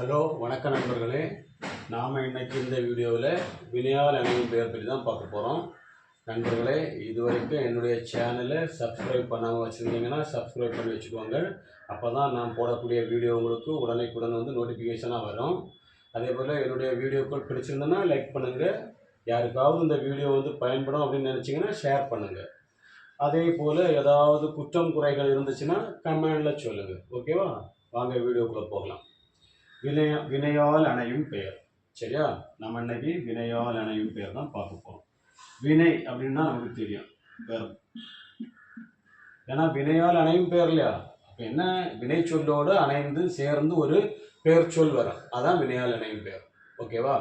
Hello வணக்கம் நண்பர்களே. நாம் இன்னைக்கு இந்த வீடியோவில் வினையால் அணியின் பெயர் பற்றி தான் பார்க்க போகிறோம் நண்பர்களே இது வரைக்கும் என்னுடைய சேனலை சப்ஸ்கிரைப் பண்ணாமல் வச்சுருந்தீங்கன்னா சப்ஸ்கிரைப் பண்ணி வச்சுக்கோங்க. அப்போ தான் நான் போடக்கூடிய வீடியோ உங்களுக்கு உடனுக்குடன் வந்து நோட்டிஃபிகேஷனாக வரும். அதே போல் என்னுடைய வீடியோக்கள் பிடிச்சிருந்தோன்னா லைக் பண்ணுங்கள் யாருக்காவது இந்த வீடியோ வந்து பயன்படும் அப்படின்னு நினச்சிங்கன்னா ஷேர் பண்ணுங்கள் அதே போல் ஏதாவது குற்றம் குறைகள் இருந்துச்சுன்னா கமெண்டில் சொல்லுங்கள் ஓகேவா வாங்க வீடியோக்குள்ளே போகலாம். வினய வினையால் அணையும் பெயர். சரியா? நம்ம இன்னைக்கு வினையால் அணையும் பெயர் தான் பார்க்க போகிறோம் வினை அப்படின்னா நமக்கு தெரியும். பெயர் ஏன்னா வினையால் அணையும் பெயர் இல்லையா? அப்போ என்ன? வினை சொல்லோடு அணைந்து சேர்ந்து ஒரு பெயர் சொல் வரும். அதான் வினையால் அணையும் பெயர். ஓகேவா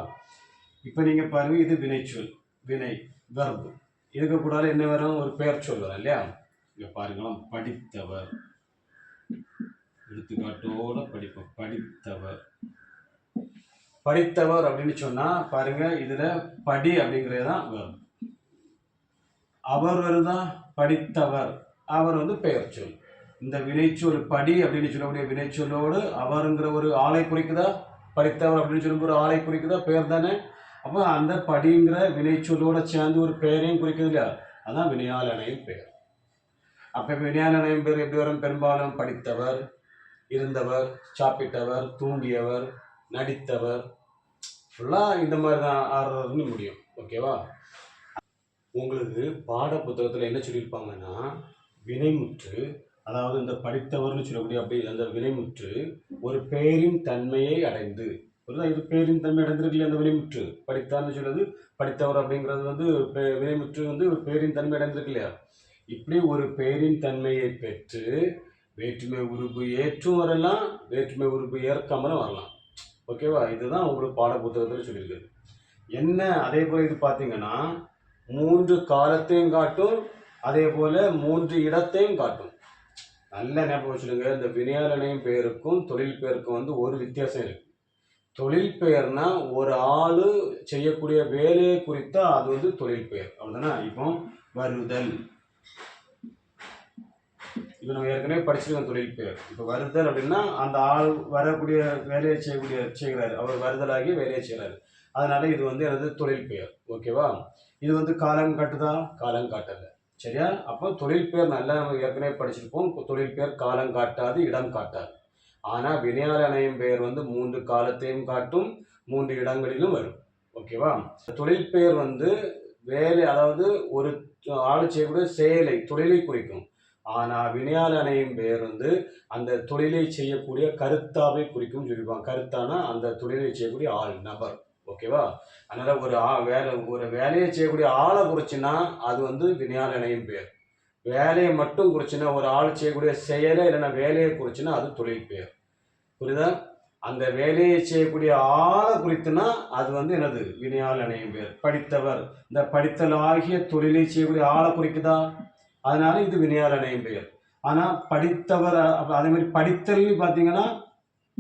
இப்போ நீங்கள் பாருங்க இது வினைச்சொல். வினை வெர்பு இதுக்கு கூடாது என்ன வரும்? ஒரு பெயர் சொல் வரும் இல்லையா? இங்கே பாருங்களேன் படித்தவர். எடுத்துக்காட்டோட படிப்போம். படித்தவர். படித்தவர் அப்படின்னு சொன்னா பாருங்க இதுல படி அப்படிங்கிறது தான் வரும் அவர் தான் படித்தவர். அவர் வந்து பெயர் சொல். இந்த வினைச்சொல் படி அப்படின்னு சொல்லக்கூடிய வினைச்சொல்லோடு அவருங்கிற ஒரு ஆளை குறிக்குதா? படித்தவர் அப்படின்னு சொல்லும் ஒரு ஆளை குறிக்குதா? பெயர் தானே? அப்போ அந்த படிங்கிற வினைச்சொல்லோட சேர்ந்து ஒரு பெயரையும் குறிக்குது இல்லையா? அதான் வினையால் பெயர். அப்போ வினையால் பேர் பெயர் எப்படி வரும்? பெரும்பாலும் படித்தவர். இருந்தவர் சாப்பிட்டவர் தூங்கியவர் நடித்தவர். ஃபுல்லாக இந்த மாதிரி தான் ஆடுறதுன்னு முடியும். ஓகேவா? உங்களுக்கு பாட புத்தகத்தில் என்ன சொல்லியிருப்பாங்கன்னா வினைமுற்று அதாவது இந்த படித்தவர்னு சொல்லக்கூடிய அப்படி அந்த வினைமுற்று ஒரு பெயரின் தன்மையை அடைந்து. புரியுதா? இது பேரின் தன்மை அடைந்திருக்கு அந்த வினைமுற்று. படித்தார்னு சொல்றது படித்தவர் அப்படிங்கிறது வந்து வினைமுற்று வந்து ஒரு பேரின் தன்மை அடைந்திருக்கு இல்லையா இப்படி ஒரு பெயரின் தன்மையை பெற்று வேற்றுமை உறுப்பு ஏற்றும் வரலாம் வேற்றுமை உறுப்பு ஏற்காமலும் வரலாம். ஓகேவா? இதுதான் உங்களுக்கு பாட புத்தகத்தில் சொல்லியிருக்குது என்ன? அதே போல் இது பார்த்தீங்கன்னா மூன்று காலத்தையும் காட்டும் அதே போல் மூன்று இடத்தையும் காட்டும். நல்ல ஞாபகம் வச்சுடுங்க இந்த வினையாளனையும் பெயருக்கும் தொழில் பெயருக்கும் வந்து ஒரு வித்தியாசம் இருக்குது தொழில் பெயர்னா ஒரு ஆள் செய்யக்கூடிய வேலையை குறித்தா அது வந்து தொழில் பெயர். அப்படின்னா இப்போ வருதல். இப்போ நம்ம ஏற்கனவே படிச்சிருக்கோம் தொழில் பெயர் இப்போ வருதல் அப்படின்னா அந்த ஆள் வரக்கூடிய வேலையை செய்யக்கூடிய செய்கிறாரு. அவர் வருதலாகி வேலையை செய்கிறாரு. அதனால இது வந்து எனது தொழில் பெயர் ஓகேவா இது வந்து காலம் காட்டுதா? காலம் காட்டல. சரியா? அப்போ தொழில் பெயர் நல்லா நம்ம ஏற்கனவே படிச்சிருப்போம். தொழில் பெயர் காலம் காட்டாது இடம் காட்டாது. ஆனால் வினையாள அணையும் பெயர் வந்து மூன்று காலத்தையும் காட்டும் மூன்று இடங்களிலும் வரும். ஓகேவா தொழில் பெயர் வந்து வேலை அதாவது ஒரு ஆள் செய்யக்கூடிய செயலை தொழிலை குறிக்கும். ஆனால் வினையாள அணையும் பெயர் வந்து அந்த தொழிலை செய்யக்கூடிய கருத்தாவை குறிக்கும் சொல்லிப்பாங்க கருத்தானா அந்த தொழிலை செய்யக்கூடிய ஆள் நபர். ஓகேவா? அதனால் ஒரு ஆ வேலை ஒரு வேலையை செய்யக்கூடிய ஆளை குறிச்சுன்னா அது வந்து வினையாள அணையும் பெயர் வேலையை மட்டும் குறிச்சுன்னா ஒரு ஆள் செய்யக்கூடிய செயலை இல்லைன்னா வேலையை குறிச்சுன்னா அது தொழில் பெயர் புரியுதா? அந்த வேலையை செய்யக்கூடிய ஆளை குறித்துனா அது வந்து என்னது? வினையால் அணையும் பேர். படித்தவர். இந்த படித்தல் ஆகிய தொழிலை செய்யக்கூடிய ஆளை குறிக்குதா? அதனால இது வினையால் பெயர். ஆனால் படித்தவர் அதே மாதிரி படித்தல்னு பார்த்தீங்கன்னா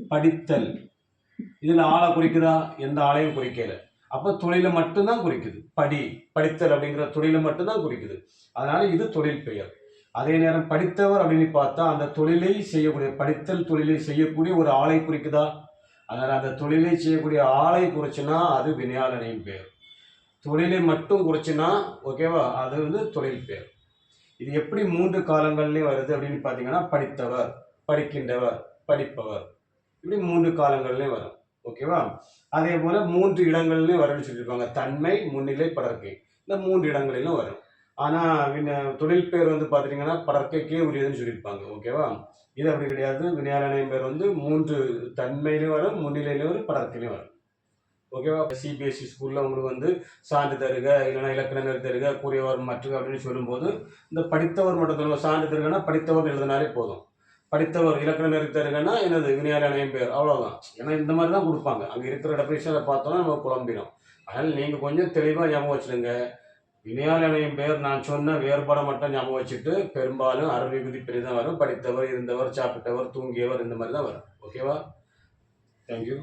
படித்தல். இதில் ஆளை குறிக்குதா? எந்த ஆளையும் குறிக்கல. அப்போ தொழிலை மட்டும்தான் குறிக்குது. படி படித்தல் அப்படிங்கிற தொழிலை மட்டும்தான் குறிக்குது. அதனால இது தொழில் பெயர். அதே நேரம் படித்தவர் அப்படின்னு பார்த்தா அந்த தொழிலை செய்யக்கூடிய படித்தல் தொழிலை செய்யக்கூடிய ஒரு ஆளை குறிக்குதா? அதனால் அந்த தொழிலை செய்யக்கூடிய ஆளை குறிச்சுன்னா அது வினையாளனையும் பெயர். தொழிலை மட்டும் குறிச்சுன்னா ஓகேவா? அது வந்து தொழில் பெயர். இது எப்படி மூன்று காலங்கள்லயும் வருது அப்படின்னு பார்த்தீங்கன்னா படித்தவர் படிக்கின்றவர் படிப்பவர். இப்படி மூன்று காலங்கள்லயும் வரும். ஓகேவா அதே போல மூன்று இடங்கள்லயும் வரும்னு சொல்லியிருப்பாங்க. தன்மை முன்னிலை படர்க்கை இந்த மூன்று இடங்களிலும் வரும். ஆனா தொழில் பேர் வந்து பாத்தீங்கன்னா படற்கைக்கே உரியதுன்னு சொல்லியிருப்பாங்க. ஓகேவா இது அப்படி கிடையாது. வினையாளனையும் பேர் வந்து மூன்று தன்மையிலும் வரும் முன்னிலையிலும் வரும் படற்கையிலும் வரும். ஓகேவா? சிபிஎஸ்சி ஸ்கூலில் உங்களுக்கு வந்து சான்று தருக இல்லைன்னா இலக்கணங்கள் தருக கூறியவர் மற்ற அப்படின்னு சொல்லும்போது இந்த படித்தவர் மட்டும் தருவோம் சான்று தருகன்னா படித்தவர் எழுதினாலே போதும். படித்தவர் இலக்கண நெறி தருகன்னா என்னது? வினையாளனையும் பேர் அவ்வளோதான் ஏன்னா இந்த மாதிரி தான் கொடுப்பாங்க. அங்கே இருக்கிற டெபினேஷனை பார்த்தோம்னா நம்ம குழம்பிடும். அதனால் நீங்கள் கொஞ்சம் தெளிவாக ஞாபகம் வச்சுடுங்க வினையாளனையும் பேர் நான் சொன்ன வேறுபாடை மட்டும் ஞாபகம் வச்சுட்டு பெரும்பாலும் அரை விகுதி பெரிதான் வரும். படித்தவர் இருந்தவர் சாப்பிட்டவர் தூங்கியவர் இந்த மாதிரி தான் வரும். ஓகேவா? தேங்க்யூ